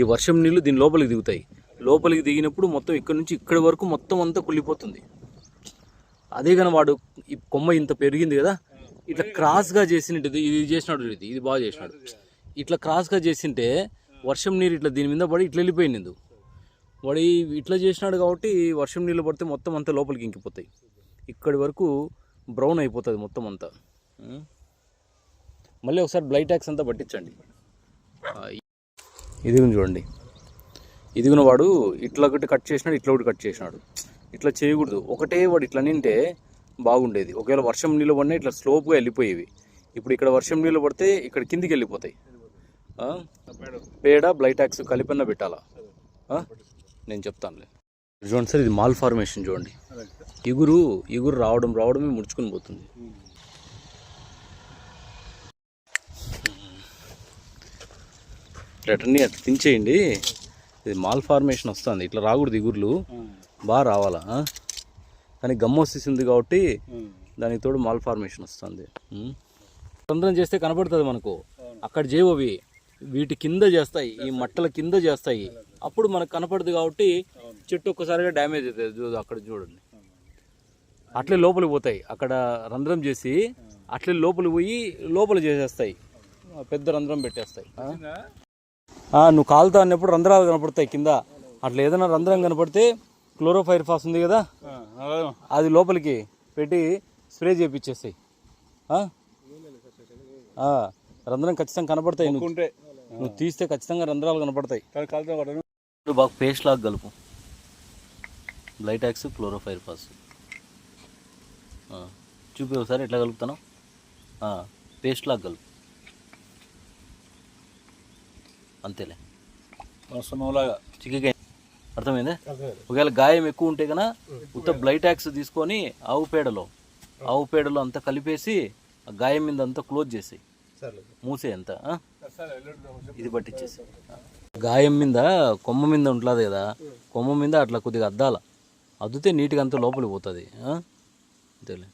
ఈ వర్షం నీళ్ళు దీని లోపలికి దిగుతాయి. లోపలికి దిగినప్పుడు మొత్తం ఇక్కడ నుంచి ఇక్కడి వరకు మొత్తం అంతా కుళ్ళిపోతుంది. అదే కానీ వాడు ఈ కొమ్మ ఇంత పెరిగింది కదా ఇట్లా క్రాస్గా చేసినట్టు ఇది చేసినాడు ఇది ఇది బాగా చేసినాడు. ఇట్లా క్రాస్గా చేసింటే వర్షం నీరు ఇట్లా దీని మీద పడి ఇట్లా వెళ్ళిపోయింది ఇందు వాడు ఇట్లా చేసినాడు కాబట్టి వర్షం నీళ్ళు పడితే మొత్తం అంతా లోపలికి ఇంకిపోతాయి. ఇక్కడి వరకు బ్రౌన్ అయిపోతుంది మొత్తం అంతా. మళ్ళీ ఒకసారి బ్లైట్ ట్యాక్స్ అంతా పట్టించండి. ఆ, చూడండి. ఇది వాడు ఇట్లా ఒకటి కట్ చేసినాడు ఇట్లా ఒకటి కట్ చేసినాడు. ఇట్లా చేయకూడదు. ఒకటే వాడు ఇట్లా నింటే బాగుండేది. ఒకవేళ వర్షం నీళ్ళు పడినా ఇట్లా స్లోప్గా వెళ్ళిపోయేవి. ఇప్పుడు ఇక్కడ వర్షం నీళ్ళు పడితే ఇక్కడ కిందికి వెళ్ళిపోతాయి. పేడ బ్లైటాక్స్ కలిపన్న పెట్టాలా? నేను చెప్తానులే. చూడండి సార్ ఇది మాల్ ఫార్మేషన్ చూడండి. ఇగురు ఇగురు రావడం రావడమే ముడుచుకొని పోతుంది. రిటర్న్ అట్లా తించేయండి ఇది మాల్ ఫార్మేషన్ వస్తుంది. ఇట్లా రాకూడదు ఇగుర్లు బాగా రావాలా? కానీ గమ్మ వచ్చేసింది కాబట్టి దానికి తోడు మాల్ ఫార్మేషన్ వస్తుంది? రంధ్రం చేస్తే కనపడుతుంది మనకు. అక్కడ చేయవు అవి వీటి కింద చేస్తాయి ఈ మట్టల కింద చేస్తాయి. అప్పుడు మనకు కనపడదు కాబట్టి చెట్టు ఒక్కసారిగా డ్యామేజ్ అవుతుంది. అక్కడ చూడండి. అట్లే లోపలికి పోతాయి. అక్కడ రంధ్రం చేసి అట్లే లోపలికి పోయి లోపల చేసేస్తాయి. పెద్ద రంధ్రం పెట్టేస్తాయి. నువ్వు కాలుతా అన్నప్పుడు రంధ్రాలు కనపడతాయి కింద. అట్లా ఏదైనా రంధ్రం కనపడితే క్లోరోఫైర్ ఫాస్ ఉంది కదా? అది లోపలికి పెట్టి స్ప్రే చేపించేస్తాయి ఆ? ఆ, రంధ్రం ఖచ్చితంగా కనపడతాయి నువ్వు. తీస్తే ఖచ్చితంగా రంధ్రాలు కనపడతాయి. బాగా పేస్ట్ లాగా కలుపు. బ్లైటాక్స్ క్లోరోఫైర్ ఫాస్ చూపి ఒకసారి ఎట్లా కలుపుతాను. పేస్ట్ లాగా కలుపు. అంతేలే. చికెన్ అర్థమైందా? ఒకవేళ గాయం ఎక్కువ ఉంటే కనుక ఉత్త బ్లైటాక్స్ తీసుకొని ఆవు పేడలో ఆవు పేడలో అంతా కలిపేసి ఆ గాయం మీద అంతా క్లోజ్ చేసేయి మూసే అంతా? ఇది పట్టించేసి గాయం మీద కొమ్మ మీద ఉంటుంది కదా కొమ్మ మీద అట్లా కొద్దిగా అద్దాల. అద్దితే నీట్గా అంతా లోపలికి పోతుంది? అంతేలే.